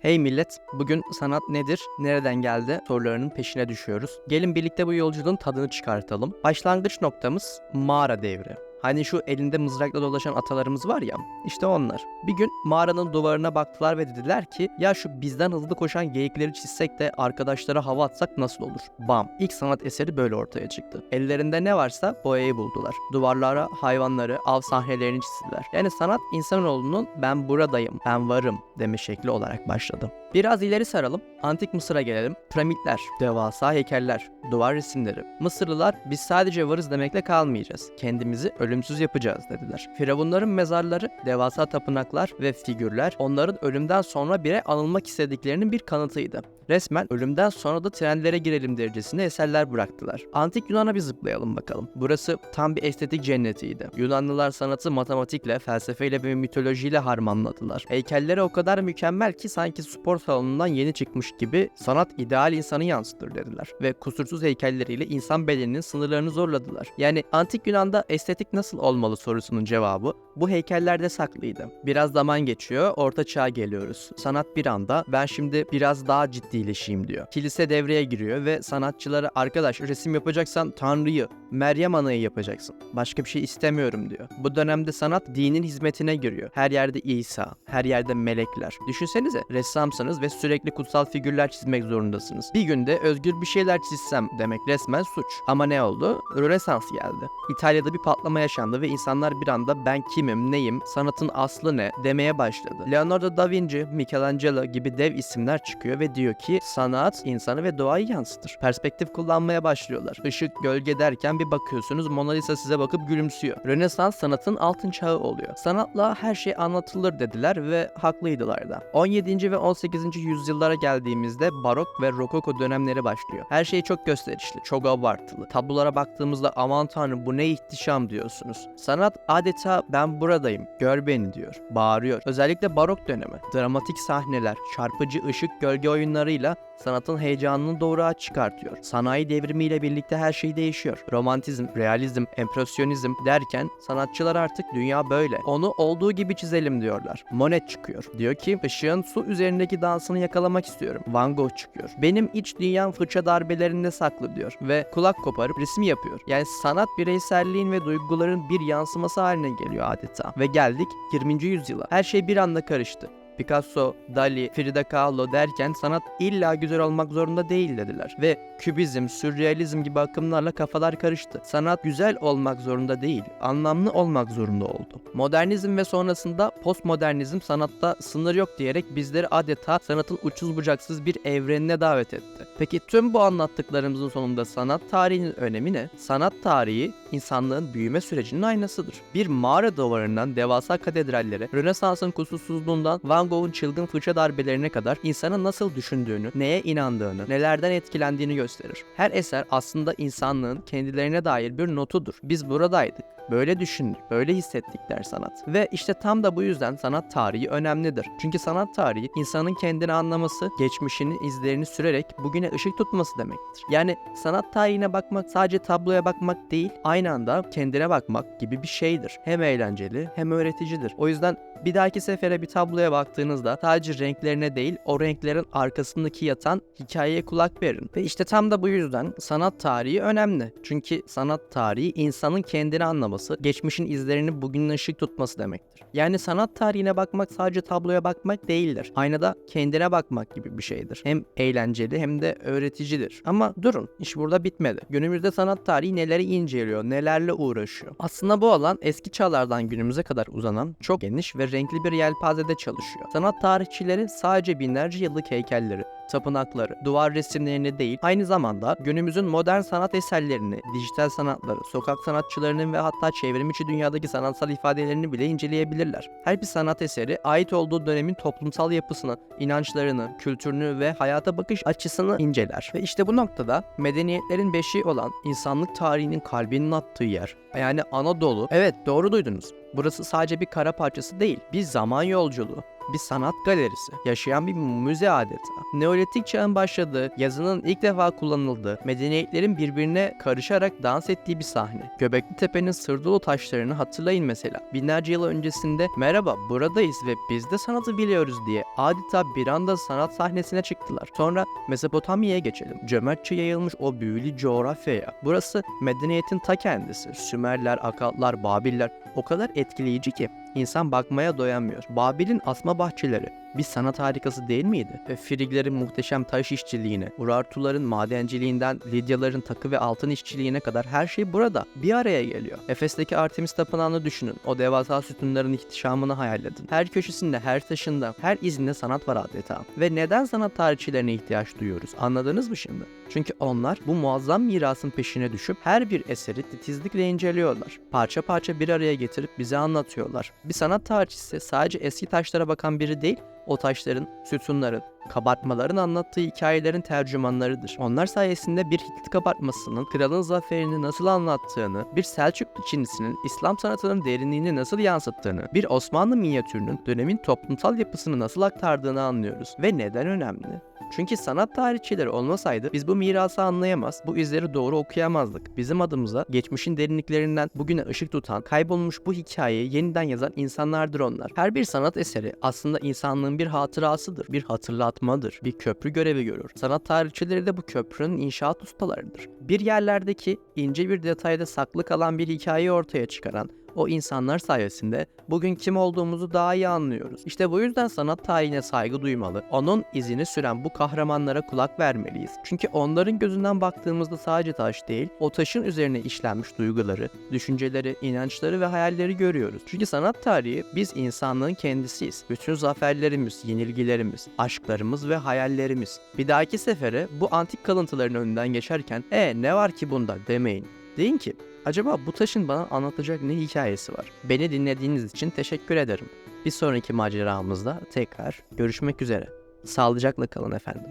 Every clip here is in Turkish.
Hey millet, bugün sanat nedir, nereden geldi sorularının peşine düşüyoruz. Gelin birlikte bu yolculuğun tadını çıkartalım. Başlangıç noktamız mağara devri. Hani şu elinde mızrakla dolaşan atalarımız var ya, işte onlar. Bir gün mağaranın duvarına baktılar ve dediler ki, ya şu bizden hızlı koşan geyikleri çizsek de arkadaşlara hava atsak nasıl olur? Bam! İlk sanat eseri böyle ortaya çıktı. Ellerinde ne varsa boyayı buldular. Duvarlara hayvanları, av sahnelerini çizdiler. Yani sanat insanoğlunun ben buradayım, ben varım deme şekli olarak başladı. Biraz ileri saralım, antik Mısır'a gelelim. Piramitler, devasa heykeller, duvar resimleri. Mısırlılar biz sadece varız demekle kalmayacağız. Kendimizi ölümsüz yapacağız dediler. Firavunların mezarları, devasa tapınaklar ve figürler onların ölümden sonra bile anılmak istediklerinin bir kanıtıydı. Resmen ölümden sonra da trendlere girelim derecesinde eserler bıraktılar. Antik Yunan'a bir zıplayalım bakalım. Burası tam bir estetik cennetiydi. Yunanlılar sanatı matematikle, felsefeyle ve mitolojiyle harmanladılar. Heykelleri o kadar mükemmel ki sanki spor salonundan yeni çıkmış gibi sanat ideal insanı yansıtır dediler. Ve kusursuz heykelleriyle insan bedeninin sınırlarını zorladılar. Yani antik Yunan'da estetik nasıl olmalı sorusunun cevabı bu heykellerde saklıydı. Biraz zaman geçiyor, orta çağa geliyoruz. Sanat bir anda ben şimdi biraz daha ciddileşeyim diyor. Kilise devreye giriyor ve sanatçılara arkadaş resim yapacaksan Tanrı'yı, Meryem Ana'yı yapacaksın. Başka bir şey istemiyorum diyor. Bu dönemde sanat dinin hizmetine giriyor. Her yerde İsa, her yerde melekler. Düşünsenize ressamsınız ve sürekli kutsal figürler çizmek zorundasınız. Bir günde özgür bir şeyler çizsem demek resmen suç. Ama ne oldu? Rönesans geldi. İtalya'da bir patlama yaşandı ve insanlar bir anda ben kimim, neyim, sanatın aslı ne demeye başladı. Leonardo da Vinci, Michelangelo gibi dev isimler çıkıyor ve diyor ki sanat insanı ve doğayı yansıtır. Perspektif kullanmaya başlıyorlar. Işık, gölge derken bir bakıyorsunuz Mona Lisa size bakıp gülümsüyor. Rönesans sanatın altın çağı oluyor. Sanatla her şey anlatılır dediler ve haklıydılar da. 17. ve 18. yüzyıllara geldiğimizde barok ve rokoko dönemleri başlıyor. Her şey çok gösterişli, çok abartılı. Tablolara baktığımızda aman tanrım bu ne ihtişam diyorsunuz. Sanat adeta ben buradayım, gör beni diyor. Bağırıyor. Özellikle barok dönemi. Dramatik sahneler, çarpıcı ışık gölge oyunlarıyla sanatın heyecanını doğruğa çıkartıyor. Sanayi devrimiyle birlikte her şey değişiyor. Romantizm, realizm, empresyonizm derken sanatçılar artık dünya böyle. Onu olduğu gibi çizelim diyorlar. Monet çıkıyor. Diyor ki ışığın su üzerindeki dansını yakalamak istiyorum. Van Gogh çıkıyor. Benim iç dünyam fırça darbelerinde saklı diyor. Ve kulak koparıp resim yapıyor. Yani sanat bireyselliğin ve duyguların bir yansıması haline geliyor adeta. Ve geldik 20. yüzyıla. Her şey bir anda karıştı. Picasso, Dali, Frida Kahlo derken sanat illa güzel olmak zorunda değil dediler. Ve kübizm, sürrealizm gibi akımlarla kafalar karıştı. Sanat güzel olmak zorunda değil, anlamlı olmak zorunda oldu. Modernizm ve sonrasında postmodernizm sanatta sınır yok diyerek bizleri adeta sanatın uçsuz bucaksız bir evrenine davet etti. Peki tüm bu anlattıklarımızın sonunda sanat tarihinin önemi ne? Sanat tarihi insanlığın büyüme sürecinin aynasıdır. Bir mağara duvarından devasa katedrallere, Rönesans'ın kusursuzluğundan Van Gogh'un çılgın fırça darbelerine kadar insanın nasıl düşündüğünü, neye inandığını, nelerden etkilendiğini gösterir. Her eser aslında insanlığın kendilerine dair bir notudur. Biz buradaydık. Böyle düşündük, böyle hissettik der sanat. Ve işte tam da bu yüzden sanat tarihi önemlidir. Çünkü sanat tarihi insanın kendini anlaması, geçmişinin izlerini sürerek bugüne ışık tutması demektir. Yani sanat tarihine bakmak sadece tabloya bakmak değil, aynı anda kendine bakmak gibi bir şeydir. Hem eğlenceli hem öğreticidir. O yüzden bir dahaki sefere bir tabloya baktığınızda sadece renklerine değil o renklerin arkasındaki yatan hikayeye kulak verin. Ve işte tam da bu yüzden sanat tarihi önemli. Çünkü sanat tarihi insanın kendini anlaması, geçmişin izlerini bugünün ışık tutması demektir. Yani sanat tarihine bakmak sadece tabloya bakmak değildir. Aynada kendine bakmak gibi bir şeydir. Hem eğlenceli hem de öğreticidir. Ama durun, iş burada bitmedi. Günümüzde sanat tarihi neleri inceliyor, nelerle uğraşıyor. Aslında bu alan eski çağlardan günümüze kadar uzanan çok geniş ve renkli bir yelpazede çalışıyor. Sanat tarihçileri sadece binlerce yıllık heykelleri, tapınakları, duvar resimlerini değil, aynı zamanda günümüzün modern sanat eserlerini, dijital sanatları, sokak sanatçılarının ve hatta çevrim içi dünyadaki sanatsal ifadelerini bile inceleyebilirler. Her bir sanat eseri ait olduğu dönemin toplumsal yapısını, inançlarını, kültürünü ve hayata bakış açısını inceler. Ve işte bu noktada medeniyetlerin beşiği olan insanlık tarihinin kalbinin attığı yer, yani Anadolu, evet doğru duydunuz. Burası sadece bir kara parçası değil, bir zaman yolculuğu. Bir sanat galerisi, yaşayan bir müze adeta. Neolitik çağın başladığı, yazının ilk defa kullanıldığı, medeniyetlerin birbirine karışarak dans ettiği bir sahne. Göbekli Tepe'nin sırdolu taşlarını hatırlayın mesela. Binlerce yıl öncesinde merhaba buradayız ve biz de sanatı biliyoruz diye adeta bir anda sanat sahnesine çıktılar. Sonra Mezopotamya'ya geçelim. Cömertçe yayılmış o büyülü coğrafyaya. Burası medeniyetin ta kendisi. Sümerler, Akatlar, Babiller o kadar etkileyici ki insan bakmaya doyamıyor. Babil'in asma bahçeleri bir sanat harikası değil miydi? Ve Friglerin muhteşem taş işçiliğine, Urartuların madenciliğinden Lidyaların takı ve altın işçiliğine kadar her şey burada bir araya geliyor. Efes'teki Artemis Tapınağı'nı düşünün. O devasa sütunların ihtişamını hayal edin. Her köşesinde, her taşında, her izinde sanat var adeta. Ve neden sanat tarihçilerine ihtiyaç duyuyoruz? Anladınız mı şimdi? Çünkü onlar bu muazzam mirasın peşine düşüp her bir eseri titizlikle inceliyorlar. Parça parça bir araya getirip bize anlatıyorlar. Bir sanat tarihçisi sadece eski taşlara bakan biri değil, o taşların, sütunların, kabartmaların anlattığı hikayelerin tercümanlarıdır. Onlar sayesinde bir Hitit kabartmasının kralın zaferini nasıl anlattığını, bir Selçuklu Çinisinin İslam sanatının derinliğini nasıl yansıttığını, bir Osmanlı minyatürünün dönemin toplumsal yapısını nasıl aktardığını anlıyoruz. Ve neden önemli? Çünkü sanat tarihçileri olmasaydı biz bu mirası anlayamaz, bu izleri doğru okuyamazdık. Bizim adımıza geçmişin derinliklerinden bugüne ışık tutan, kaybolmuş bu hikayeyi yeniden yazan insanlardır onlar. Her bir sanat eseri aslında insanlığın bir hatırasıdır, bir hatırlatmadır, bir köprü görevi görür. Sanat tarihçileri de bu köprünün inşaat ustalarıdır. Bir yerlerdeki ince bir detayda saklı kalan bir hikayeyi ortaya çıkaran, o insanlar sayesinde bugün kim olduğumuzu daha iyi anlıyoruz. İşte bu yüzden sanat tarihine saygı duymalı. Onun izini süren bu kahramanlara kulak vermeliyiz. Çünkü onların gözünden baktığımızda sadece taş değil, o taşın üzerine işlenmiş duyguları, düşünceleri, inançları ve hayalleri görüyoruz. Çünkü sanat tarihi biz insanlığın kendisiyiz. Bütün zaferlerimiz, yenilgilerimiz, aşklarımız ve hayallerimiz. Bir dahaki sefere bu antik kalıntıların önünden geçerken e ne var ki bunda demeyin. Deyin ki Acaba bu taşın bana anlatacak ne hikayesi var? Beni dinlediğiniz için teşekkür ederim. Bir sonraki maceramızda tekrar görüşmek üzere. Sağlıcakla kalın efendim.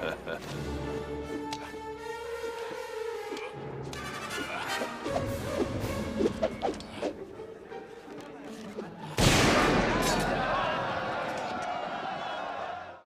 Ha ha ha.